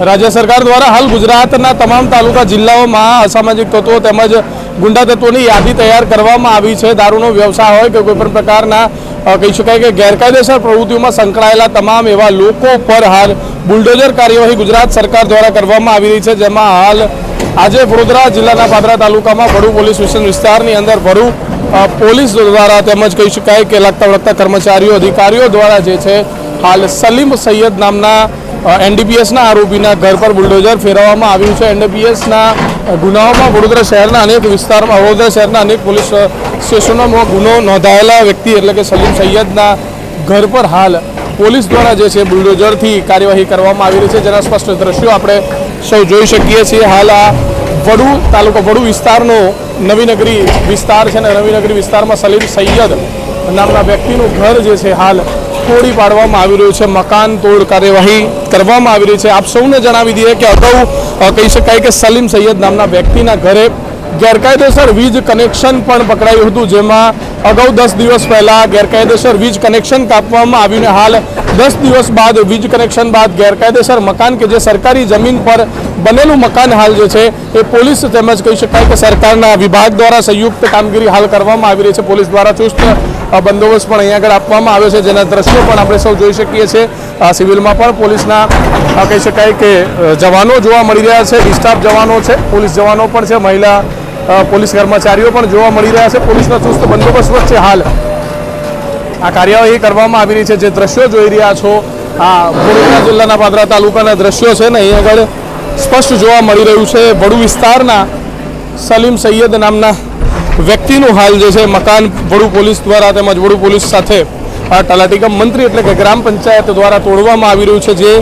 રાજ્ય સરકાર દ્વારા હાલ ગુજરાતના તમામ તાલુકા જિલ્લાઓમાં અસામાજિક તત્વો તેમજ ગુંડા તત્વોની યાદી તૈયાર કરવામાં આવી છે. દારૂનો વ્યવસાય હોય કે કોઈ પણ પ્રકારના કહી શકાય કે ગેરકાયદેસર પ્રવૃત્તિઓમાં સંકળાયેલા તમામ એવા લોકો પર હાલ બુલડોઝર કાર્યવાહી ગુજરાત સરકાર દ્વારા કરવામાં આવી રહી છે, જેમાં હાલ આજે વડોદરા જિલ્લાના પાદરા તાલુકામાં ભરૂ પોલીસ સ્ટેશન વિસ્તારની અંદર ભરૂ પોલીસ દ્વારા તેમજ કહી શકાય કે લાગતા વળગતા કર્મચારીઓ, અધિકારીઓ દ્વારા જે છે હાલ સલીમ સૈયદ નામના એનડીપીએસના આરોપીના ઘર પર બુલડોઝર ફેરવવામાં આવ્યું છે. એનડીપીએસના ગુનાઓમાં વડોદરા શહેરના અનેક વિસ્તારમાં, વડોદરા શહેરના અનેક પોલીસ સ્ટેશનોમાં ગુનો નોંધાયેલા વ્યક્તિ એટલે કે સલીમ સૈયદના ઘર પર હાલ પોલીસ દ્વારા જે છે બુલડોઝરથી કાર્યવાહી કરવામાં આવી રહી છે. જેના સ્પષ્ટ દ્રશ્યો આપણે સૌ જોઈ શકીએ છીએ. હાલ આ વડુ તાલુકો, વડુ વિસ્તારનો નવીનગરી વિસ્તાર છે અને નવીનગરી વિસ્તારમાં સલીમ સૈયદ નામના વ્યક્તિનું ઘર જે છે હાલ તોડી પાડવામાં આવી રહ્યું છે, મકાન તોડ કાર્યવાહી કરવામાં આવી રહી છે. આપ સૌને જણાવી દઈએ કે અગાઉ કહી શકાય કે સલીમ સૈયદ નામના વ્યક્તિના ઘરે ગેરકાયદેસર વીજ કનેક્શન પણ પકડાયું હતું, જેમાં અગાઉ દસ દિવસ પહેલા ગેરકાયદેસર વીજ કનેક્શન કાપવામાં આવ્યું ને હાલ દસ દિવસ બાદ વીજ કનેક્શન બાદ ગેરકાયદેસર મકાન કે જે સરકારી જમીન પર બનેલું મકાન હાલ જે છે, એ પોલીસ તેમજ કહી શકાય કે સરકારના વિભાગ દ્વારા સંયુક્ત કામગીરી હાલ કરવામાં આવી રહી છે. પોલીસ દ્વારા ચુસ્ત બંદોબસ્ત પણ અહીંયા આગળ આપવામાં આવ્યો છે, જેના દ્રશ્યો પણ આપણે સૌ જોઈ શકીએ છીએ. આ સિવિલમાં પણ પોલીસના કહી શકાય કે જવાનો જોવા મળી રહ્યા છે ડિસ્ટાફ જવાનો છે, પોલીસ જવાનો પણ છે, મહિલા પોલીસ કર્મચારીઓ પણ જોવા મળી રહ્યા છે. પોલીસના ચુસ્ત બંદોબસ્ત વચ્ચે હાલ આ કાર્યવાહી કરવામાં આવી રહી છે. જે દ્રશ્યો જોઈ રહ્યા છો, આ વડોદરા જિલ્લાના પાદરા તાલુકાના દ્રશ્યો છે ને, અહીં આગળ સ્પષ્ટ જોવા મળી રહ્યું છે. વડુ વિસ્તારના સલીમ સૈયદ નામના વ્યક્તિનું હાલ જે છે, મકાન વડુ પોલીસ દ્વારા તેમજ વડુ પોલીસ સાથે, આ તલાટી મંત્રી એટલે કે ગ્રામ પંચાયત દ્વારા તોડવામાં આવી રહ્યું છે, જે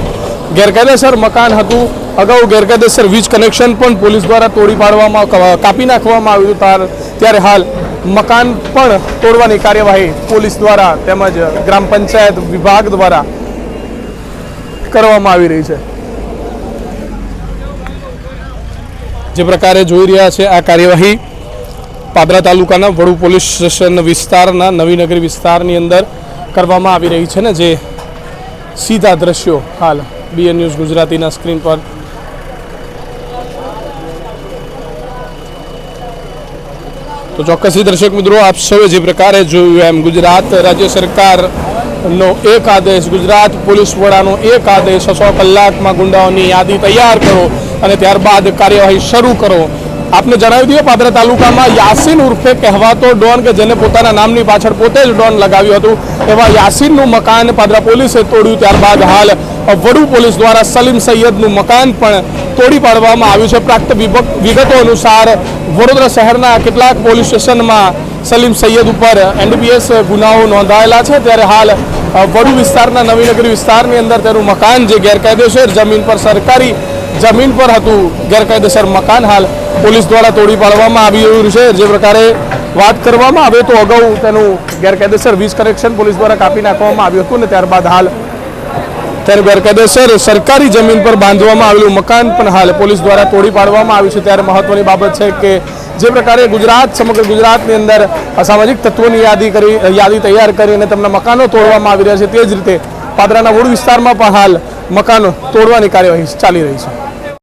ગેરકાયદેસર મકાન હતું. અગાઉ ગેરકાયદેસર વીજ કનેક્શન પણ પોલીસ દ્વારા તોડી પાડવામાં કાપી નાખવામાં આવ્યું હતું. ત્યારે હાલ મકાન પણ તોડવાની કાર્યવાહી પોલીસ દ્વારા તેમજ ગ્રામ પંચાયત વિભાગ દ્વારા કરવામાં આવી રહી છે. જે પ્રકારે જોઈ રહ્યા છે, આ કાર્યવાહી પાદરા તાલુકાના વડુ પોલીસ સ્ટેશન વિસ્તારના નવીનગરી વિસ્તારની અંદર કરવામાં આવી રહી છે ને જે સીધા દ્રશ્યો હાલ બીએન ન્યૂઝ ગુજરાતીના સ્ક્રીન પર. તો ચોક્કસથી દર્શક મિત્રો, આપ સૌએ જે પ્રકારે જોયું એમ, ગુજરાત રાજ્ય સરકારનો એક આદેશ, ગુજરાત પોલીસ વડાનો એક આદેશ સો કલાકમાં ગુંડાઓની યાદી તૈયાર કરો અને ત્યારબાદ કાર્યવાહી શરૂ કરો. આપને જણાવી દઈએ, પાદરા તાલુકામાં યાસીન ઉર્ફે કહેવાતો ડોન કે જેને પોતાના નામની પાછળ પોતે જ ડોન લગાવ્યું હતું, એવા યાસીનનું મકાન પાદરા પોલીસે તોડ્યું. ત્યારબાદ હાલ વડુ પોલીસ દ્વારા સલીમ સૈયદનું મકાન પણ તોડી પાડવામાં આવ્યું છે. પ્રાપ્ત વિગતો અનુસાર વડોદરા શહેરના કેટલાક પોલીસ સ્ટેશનમાં સલીમ સૈયદ ઉપર એનડીપીએસ ગુનાઓ નોંધાયેલા છે. ત્યારે હાલ વડુ વિસ્તારના નવીનગરી વિસ્તારની અંદર તેનું મકાન જે ગેરકાયદેસર જમીન પર સરકારી જમીન પર હતું, ગેરકાયદેસર મકાન હાલ પોલીસ દ્વારા તોડી પાડવામાં આવી રહ્યું છે. જે પ્રકારે વાત કરવામાં આવે તો અગાઉ તેનું ગેરકાયદેસર વીજ કનેક્શન પોલીસ દ્વારા કાપી નાખવામાં આવ્યું હતું ને ત્યારબાદ હાલ ત્યારે ગેરકાયદેસર સરકારી જમીન પર બાંધવામાં આવેલું મકાન પણ હાલ પોલીસ દ્વારા તોડી પાડવામાં આવ્યું છે. ત્યારે મહત્વની બાબત છે કે જે પ્રકારે ગુજરાત, સમગ્ર ગુજરાતની અંદર અસામાજિક તત્વોની યાદી કરી, યાદી તૈયાર કરી અને તેમના મકાનો તોડવામાં આવી રહ્યા છે. તે જ રીતે પાદરાના મૂળ વિસ્તારમાં પણ હાલ મકાનો તોડવાની કાર્યવાહી ચાલી રહી છે.